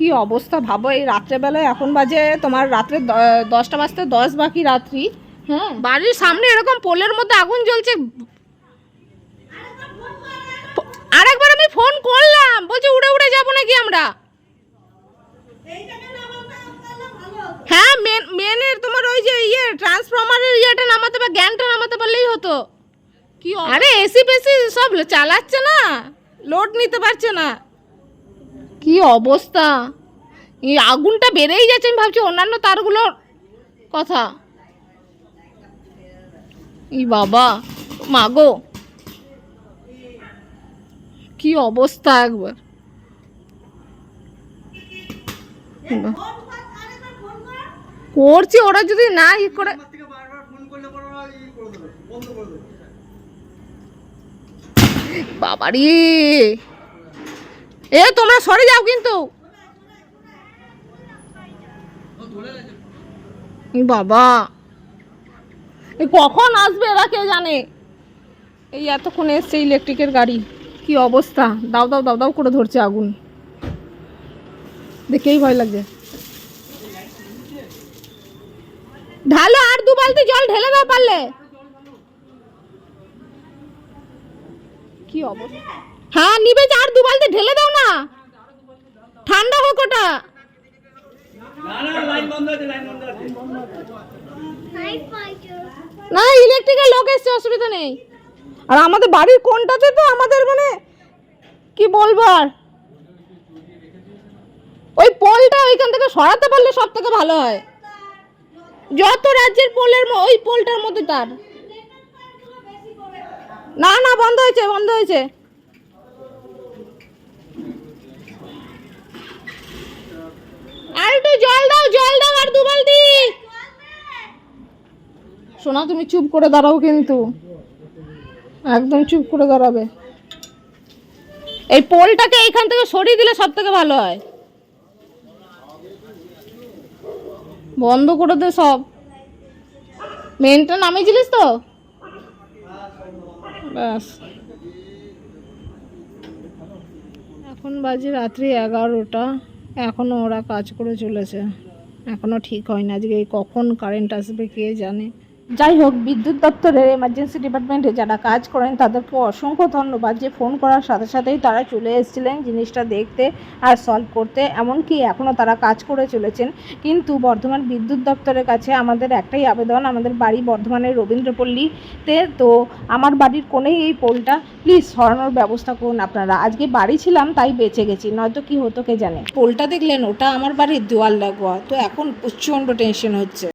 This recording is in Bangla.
কি অবস্থা? ভাবো এই রাত্রেবেলায় এখন বাজে তোমার রাত্রে দশটা বাজতে দশ বাকি রাত্রি। হ্যাঁ বাড়ির সামনে এরকম পোলের মধ্যে আগুন জ্বলছে। আরেকবার আমি ফোন করলাম বলছে উড়ে উড়ে যাব নাকি আমরা? হ্যাঁ মেন মেনের তোমার ওই যে ইয়ে ট্রান্সফরমারের ইয়েটা নামাতে বা জ্ঞানটা নামাতে পারলেই হতো। কি আরে এসি পেসি সব চালাচ্ছে না লোড নিতে পারছে না। কি অবস্থা? এই আগুনটা বেড়েই যাচ্ছে, আমি ভাবছি অন্যান্য তারগুলোর কথা। ই বাবা মাগো কি অবস্থা একবার। করছি, ওরা যদি না ই করে বাবারি। এ, তোমরা সরে যাও কিন্তু। বাবা। এই কখন আসবে এরা কে জানে? এই এতক্ষণ এসছে ইলেকট্রিকের গাড়ি। কি অবস্থা? দাও দাও দাও দাও করে ধরছে আগুন। দেখেই ভয় লাগছে। ঢালো, আর দু বালতি জল ঢেলে দাও পারলে। কি অবস্থা? হ্যাঁ নিবে যে আর দু বালতি ঢেলে দাও না। ঠান্ডা হোক ওটা। না ইলেকট্রিকের লোক এসছে অসুবিধা নেই। আর আমাদের বাড়ির কোনটাতে তো আমাদের মানে কি বলব আর? ওই পোলটা ওইখান থেকে সরাতে পারলে সব থেকে ভালো হয়। যত রাজ্যের পোলের ওই পোলটার মধ্যে তার। না না বন্ধ হয়েছে বন্ধ হয়েছে আর একটু জল দাও জল দাও আর দু বালতি সোনা, তুমি চুপ করে দাঁড়াও কিন্তু। একদম চুপ করে দাঁড়াবে। এই পোলটাকে এইখান থেকে সরিয়ে দিলে সব থেকে ভালো হয়। বন্ধ করে দে সব। মেনটা নামিয়েছিলিস তো? ব্যাস। এখন বাজে রাত্রি এগারোটা। এখনও ওরা কাজ করে চলেছে। এখনও ঠিক হয় না আজকে কখন কারেন্ট আসবে কে জানে। যাই হোক, বিদ্যুৎ দপ্তরের এমার্জেন্সি ডিপার্টমেন্টে যারা কাজ করেন, তাদেরকে অসংখ্য ধন্যবাদ যে ফোন করার সাথে সাথেই তারা চলে এসেছিলেন জিনিসটা দেখতে আর সলভ করতে। এমনকি এখনও তারা কাজ করে চলেছেন। কিন্তু বর্ধমান বিদ্যুৎ দপ্তরের কাছে আমাদের একটাই আবেদন, আমাদের বাড়ি বর্ধমানের রবীন্দ্রপল্লীতে। তো আমার বাড়ির কোণেই এই পোলটা। প্লিজ সরানোর ব্যবস্থা করুন আপনারা। আজকে বাড়ি ছিলাম, তাই বেঁচে গেছি। নয়তো কি হতো কে জানে। পোলটা দেখলেন, ওটা আমার বাড়ির দেওয়াল লাগোয়া। তো এখন প্রচণ্ড টেনশন হচ্ছে।